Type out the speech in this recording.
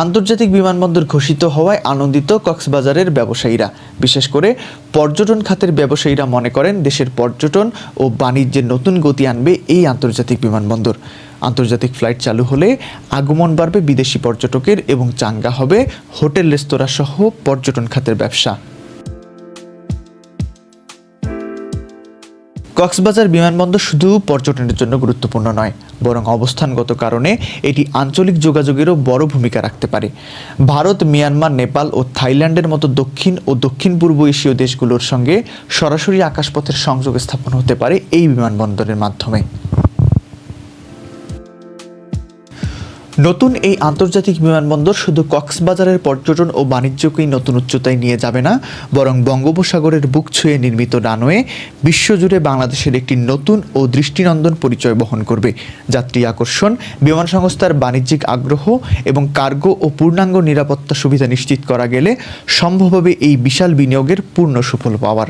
আন্তর্জাতিক বিমানবন্দর ঘোষিত হওয়ায় আনন্দিত কক্সবাজারের ব্যবসায়ীরা। বিশেষ করে পর্যটন খাতের ব্যবসায়ীরা মনে করেন দেশের পর্যটন ও বাণিজ্যের নতুন গতি আনবে এই আন্তর্জাতিক বিমানবন্দর। আন্তর্জাতিক ফ্লাইট চালু হলে আগমন বাড়বে বিদেশি পর্যটকের এবং চাঙ্গা হবে হোটেল রেস্তোরাঁ সহ পর্যটন খাতের ব্যবসা। কক্সবাজার বিমানবন্দর শুধু পর্যটনের জন্য গুরুত্বপূর্ণ নয়, বরং অবস্থানগত কারণে এটি আঞ্চলিক যোগাযোগেরও বড় ভূমিকা রাখতে পারে। ভারত, মিয়ানমার, নেপাল ও থাইল্যান্ডের মতো দক্ষিণ ও দক্ষিণ পূর্ব এশীয় দেশগুলোর সঙ্গে সরাসরি আকাশপথের সংযোগ স্থাপন হতে পারে এই বিমানবন্দরের মাধ্যমে। নতুন এই আন্তর্জাতিক বিমানবন্দর শুধু কক্সবাজারের পর্যটন ও বাণিজ্যকেই নতুন উচ্চতায় নিয়ে যাবে না, বরং বঙ্গোপসাগরের বুক ছুঁয়ে নির্মিত রানওয়ে বিশ্বজুড়ে বাংলাদেশের একটি নতুন ও দৃষ্টিনন্দন পরিচয় বহন করবে। যাত্রী আকর্ষণ, বিমান সংস্থার বাণিজ্যিক আগ্রহ এবং কার্গো ও পূর্ণাঙ্গ নিরাপত্তা সুবিধা নিশ্চিত করা গেলে সম্ভব হবে এই বিশাল বিনিয়োগের পূর্ণ সুফল পাওয়ার।